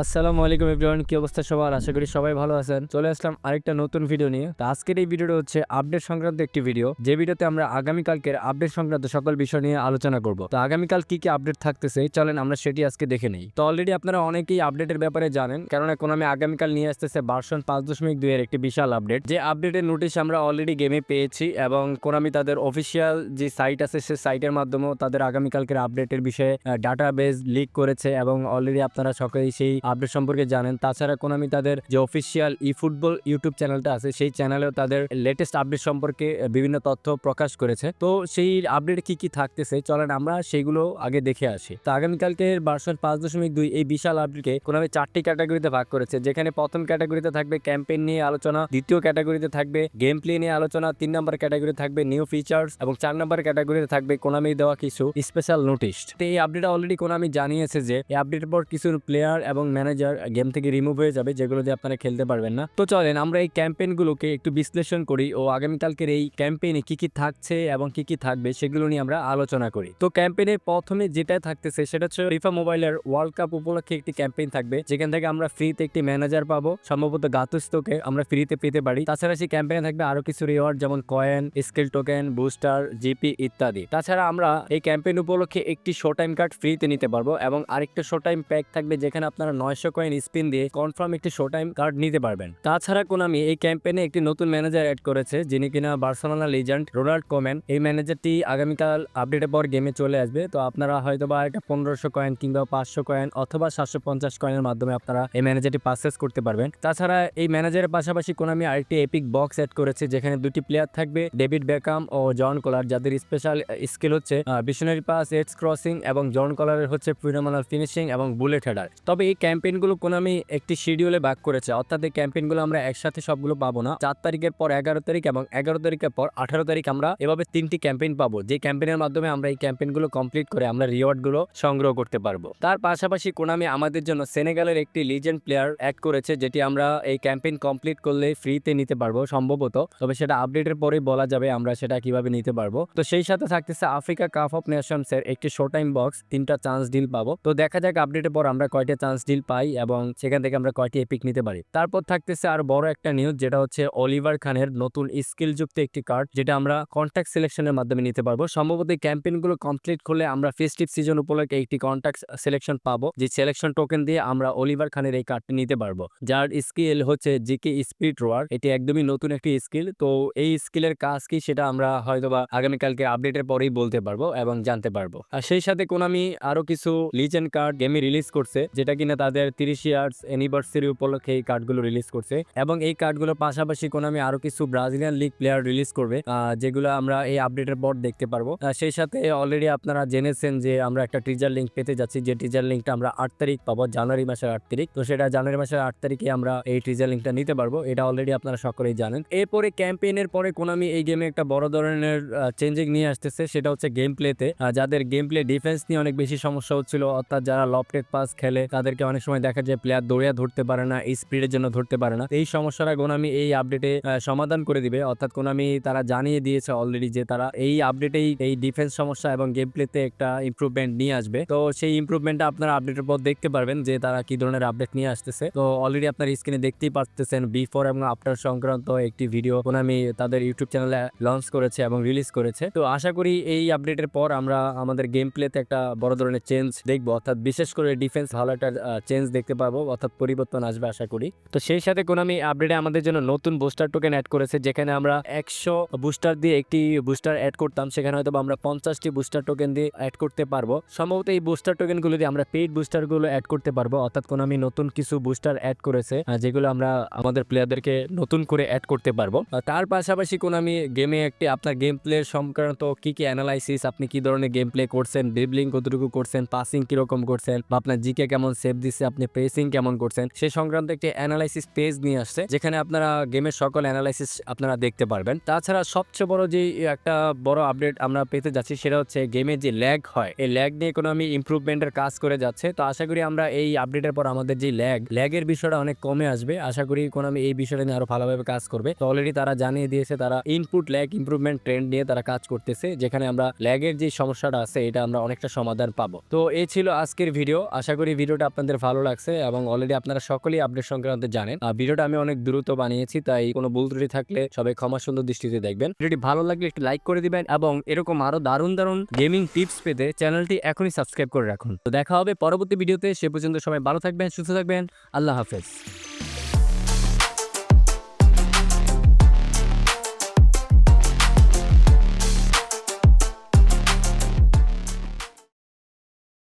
আসসালামু আলাইকুম এভরিওয়ান, কি অবস্থা সবার? আশা করি সবাই ভালো আছেন। চলে আসলাম আরেকটা নতুন ভিডিও নিয়ে। তো আজকের এই ভিডিওটা হচ্ছে আপডেট সংক্রান্ত একটি ভিডিও যে ভিডিওতে আমরা আগামীকালকের আপডেট সংক্রান্ত সকল বিষয় নিয়ে আলোচনা করব। তো আগামীকাল কি কি আপডেট থাকতেছে? চলেন আমরা সেটি আজকে দেখে নেই। তো অলরেডি আপনারা অনেকেই আপডেটের ব্যাপারে জানেন কারণ এখন আমি আগামীকাল নিয়ে আসতেছে ভার্সন পাঁচ দশমিক দুই এর একটি বিশাল আপডেট যে আপডেটের নোটিশ আমরা অলরেডি গেমে পেয়েছি এবং কোনামি তাদের অফিসিয়াল যে সাইট আছে, সে সাইটের মাধ্যমেও তাদের আগামীকালকের আপডেটের বিষয়ে ডাটা বেস লিক করেছে এবং অলরেডি আপনারা সকলেই সেই আপডেট সম্পর্কে জানেন। তাছাড়া কোনামি তাদের যে অফিসিয়াল ই ফুটবল ইউটিউব চ্যানেলটা আছে, সেই চ্যানেলেও তাদের লেটেস্ট আপডেট সম্পর্কে বিভিন্ন তথ্য প্রকাশ করেছে। তো সেই আপডেট কি কি থাকতেছে, চলেন আমরা সেগুলো আগে দেখে আসি। তো আগামীকালকে ভার্সন পাঁচ দশমিক দুই এই বিশাল আপডেটকে কোনামি চারটি ক্যাটাগরিতে ভাগ করেছে। যেখানে প্রথম ক্যাটাগরিতে থাকবে ক্যাম্পেইন নিয়ে আলোচনা, দ্বিতীয় ক্যাটাগরিতে থাকবে গেম প্লে নিয়ে আলোচনা, তিন নম্বর ক্যাটাগরি থাকবে নিউ ফিচার্স এবং চার নম্বর ক্যাটাগরিতে থাকবে কোনামি দেওয়া কিছু স্পেশাল নোটিশ তো এই আপডেট অলরেডি কোনামি জানিয়েছে যে, এই আপডেটের পর কিছু প্লেয়ার এবং ম্যানেজার গেম থেকে রিমুভ হয়ে যাবে, যেগুলো দিয়ে আপনারা খেলতে পারবেন না। তো চলেন, আমরা এই ক্যাম্পেইনগুলোকে একটু বিশ্লেষণ করি ও আগামীকালকের এই ক্যাম্পেইনে কি কি থাকছে এবং কি কি থাকবে সেগুলো নিয়ে আমরা আলোচনা করি। তো ক্যাম্পেইনে প্রথমে যেটা থাকতেছে, সেটা হচ্ছে ফিফা মোবাইলের ওয়ার্ল্ড কাপ উপলক্ষে একটি ক্যাম্পেইন থাকবে। যেখান থেকে আমরা ফ্রিতে একটি ম্যানেজার পাবো, সম্ভবত গাতুস্তকে আমরা ফ্রিতে পেতে পারি। তাছাড়া সেই ক্যাম্পেইনে থাকবে আরও কিছু রিওয়ার্ড যেমন coin skill token booster GP ইত্যাদি। তাছাড়া আমরা এই ক্যাম্পেইন উপলক্ষে একটি শো টাইম কার্ড ফ্রিতে নিতে পারব এবং আরেকটা শো টাইম প্যাক থাকবে, যেখানে আপনারা নয়শো কয়েন স্পিন দিয়ে কনফার্ম একটি শো টাইম কার্ড নিতে পারবেন। তাছাড়া কোনামি এই ক্যাম্পেইনে একটি নতুন ম্যানেজার অ্যাড করেছে, যিনি কিনা বার্সেলোনা লিজেন্ড রোনাল্ড কোমেন এই ম্যানেজারটি আগামীকাল আপডেটের পর গেমে চলে আসবে, তো আপনারা হয়তো বা একটা পনেরোশো কয়েন কিংবা পাঁচশো কয়েন অথবা সাতশো পঞ্চাশ কয়েনের মাধ্যমে আপনারা এই ম্যানেজারটি পারচেস করতে পারবেন। তাছাড়া এই ম্যানেজারের পাশাপাশি কোনামি আরেকটি এপিক বক্স অ্যাড করেছে, যেখানে দুটি প্লেয়ার থাকবে ডেভিড বেকাম ও জন কলার যাদের স্পেশাল স্কিল হচ্ছে বিশনারি পাস এডস ক্রসিং এবং জন কলারের হচ্ছে ফিনিশিং এবং বুলেট হেডার তবে এই ক্যাম্পেইনগুলো কোনামি একটি শিডিউলে ভাগ করেছে, অর্থাৎ এই ক্যাম্পেইনগুলো আমরা একসাথে সবগুলো পাবো না। চার তারিখের পর এগারো তারিখ এবং এগারো তারিখের পর আঠারো তারিখ আমরা এভাবে তিনটি ক্যাম্পেইন পাবো, যে ক্যাম্পেইনের মাধ্যমে আমরা এই ক্যাম্পেইনগুলো কমপ্লিট করে আমরা রিওয়ার্ডগুলো সংগ্রহ করতে পারব। তার পাশাপাশি কোনামি আমাদের জন্য সেনেগালের একটি লিজেন্ড প্লেয়ার অ্যাড করেছে, যেটি আমরা এই ক্যাম্পেইন কমপ্লিট করলে ফ্রিতে নিতে পারব সম্ভবত। তবে সেটা আপডেটের পরেই বলা যাবে আমরা সেটা কীভাবে নিতে পারব। তো সেই সাথে থাকতেছে আফ্রিকা কাপ অফ নেশনস এর একটি শো টাইম বক্স তিনটা চান্স ডিল পাবো। তো দেখা যাক আপডেটের পর আমরা কয়টা চান্স ডিল পাই এবং সেখান থেকে আমরা কয়টি এপিক নিতে পারি। তারপর থাকতেছে আর বড় একটা নিউজ যেটা হচ্ছে অলিভার খানের নতুন স্কিল যুক্ত একটি কার্ড যেটা আমরা কন্ট্যাক্ট সিলেকশনের মাধ্যমে নিতে পারব। সম্ভবত এই ক্যাম্পেইনগুলো কমপ্লিট করলে আমরা ফেস্টিভ সিজন উপলক্ষে একটি কন্ট্যাক্ট সিলেকশন পাবো, যে সিলেকশন টোকেন দিয়ে আমরা অলিভার খানের এই কার্ডটি নিতে পারব। যার স্কিল হচ্ছে জিকে স্পিড রোয়ার এটি একদমই নতুন একটি স্কিল তো এই স্কিলের কাজ কি সেটা আমরা হয়তোবা আগামীকালকে আপডেটের পরেই বলতে পারব এবং জানতে পারব। আর সেই সাথে কোনামি আরও কিছু লিজেন্ড কার্ড গেমে রিলিজ করছে, যেটা কিনা তাদের তিরিশ ইয়ার্স অ্যানিভার্সারি উপলক্ষে এই কার্ডগুলো রিলিজ করছে। এবং এই কার্ডগুলোর পাশাপাশি কোনামি আরও কিছু ব্রাজিলিয়ান লিগ প্লেয়ার রিলিজ করবে যেগুলো আমরা এই আপডেটের পর দেখতে পারব। সেই সাথে অলরেডি আপনারা জেনেছেন যে আমরা একটা টিজার লিঙ্ক পেতে যাচ্ছি, যে টিজার লিঙ্কটা আমরা আট তারিখ পাবো, জানুয়ারি মাসের আট তারিখ। তো সেটা জানুয়ারি মাসের আট তারিখে আমরা এই টিজার লিঙ্কটা নিতে পারব, এটা অলরেডি আপনারা সকলেই জানেন। এরপরে ক্যাম্পেইনের পরে কোনামি এই গেমে একটা বড় ধরনের চেঞ্জিং নিয়ে আসতেছে, সেটা হচ্ছে গেম প্লেতে যাদের গেম প্লে ডিফেন্স নিয়ে অনেক বেশি সমস্যা হচ্ছিল, অর্থাৎ যারা লফটেড পাস খেলে, তাদেরকে অনেক সময় দেখা যায় প্লেয়ার দৌড়িয়া ধরতে পারে না, এই স্পিডের জন্য ধরতে পারে না। এই সমস্যাটা কোনামি এই আপডেটে সমাধান করে দিবে। অর্থাৎ কোনামি তারা জানিয়ে দিয়েছে অলরেডি যে তারা এই আপডেটেই এই ডিফেন্স সমস্যা এবং গেম প্লেতে একটা ইমপ্রুভমেন্ট নিয়ে আসবে। তো সেই ইমপ্রুভমেন্টটা আপনারা আপডেটের পর দেখতে পারবেন যে তারা কি ধরনের আপডেট নিয়ে আসতেছে। তো অলরেডি আপনার স্ক্রিনে দেখতেই পাচ্ছেন বিফোর এবং আফটার সংক্রান্ত একটি ভিডিও কোনামি তাদের ইউটিউব চ্যানেলে লঞ্চ করেছে এবং রিলিজ করেছে। তো আশা করি এই আপডেটের পর আমরা আমাদের গেম প্লেতে একটা বড় ধরনের চেঞ্জ দেখব। অর্থাৎ বিশেষ করে ডিফেন্স ভালো একটা চেঞ্জ দেখতে পাবো, অর্থাৎ পরিবর্তন আসবে আশা করি। তো সেই সাথে কোনামি আপডেটে আমাদের জন্য নতুন বুস্টার টোকেন অ্যাড করেছে, যেখানে আমরা একশো বুস্টার দিয়ে একটি বুস্টার অ্যাড করতাম, সেখানে হয়তো আমরা পঞ্চাশটি বুস্টার টোকেন দিয়ে অ্যাড করতে পারব। সম্ভবত এই বুস্টার টোকেনগুলো দিয়ে আমরা পেইড বুস্টারগুলো অ্যাড করতে পারব, অর্থাৎ কোনামি নতুন কিছু বুস্টার অ্যাড করেছে যেগুলো আমরা আমাদের প্লেয়ারদেরকে নতুন করে অ্যাড করতে পারব। তার পাশাপাশি কোনামি গেমে একটি আপনার গেম প্লে সংক্রান্ত কি কি অ্যানালাইসিস আপনি কি ধরনের গেম প্লে করছেন ড্রিবলিং কতটুকু করছেন পাসিং কীরকম করছেন, বা আপনার জিকে কেমন সেফ সেভ দিচ্ছে আপনি প্রেসিং কেমন করছেন সে সংক্রান্ত একটি অ্যানালাইসিস পেজ নিয়ে আসছে, যেখানে আপনারা গেমের সকল অ্যানালাইসিস আপনারা দেখতে পারবেন। তাছাড়া সবচেয়ে বড় যে একটা বড় আপডেট আমরা পেতে যাচ্ছি, সেটা হচ্ছে গেমে যে ল্যাগ হয়, এই ল্যাগ নিয়ে কোনো আমি ইমপ্রুভমেন্টের কাজ করে যাচ্ছে। তো আশা করি আমরা এই আপডেটের পর আমাদের যে ল্যাগ ল্যাগের বিষয়টা অনেক কমে আসবে। আশা করি কোনো আমি এই বিষয়টা নিয়ে আরও ভালোভাবে কাজ করবে। তো অলরেডি তারা জানিয়ে দিয়েছে, তারা ইনপুট ল্যাগ ইমপ্রুভমেন্ট ট্রেন্ড নিয়ে তারা কাজ করতেছে, যেখানে আমরা ল্যাগের যে সমস্যাটা আছে, এটা আমরা অনেকটা সমাধান পাবো। তো এই ছিল আজকের ভিডিও আশা করি ভিডিওটা আপনাদের ভালো লাগছে এবং অলরেডি আপনারা সকলেই আপডেট সংক্রান্ত জানেন। ভিডিওটা আমি অনেক দ্রুত বানিয়েছি, তাই কোনো ভুল ত্রুটি থাকলে সবাই ক্ষমা সুন্দর দৃষ্টিতে দেখবেন। ভিডিওটি ভালো লাগলে একটু লাইক করে দিবেন এবং এরকম আরও দারুণ দারুণ গেমিং টিপস পেতে চ্যানেলটি এখনই সাবস্ক্রাইব করে রাখুন। তো দেখা হবে পরবর্তী ভিডিওতে, সে পর্যন্ত সবাই ভালো থাকবেন, সুস্থ থাকবেন, আল্লাহ হাফেজ।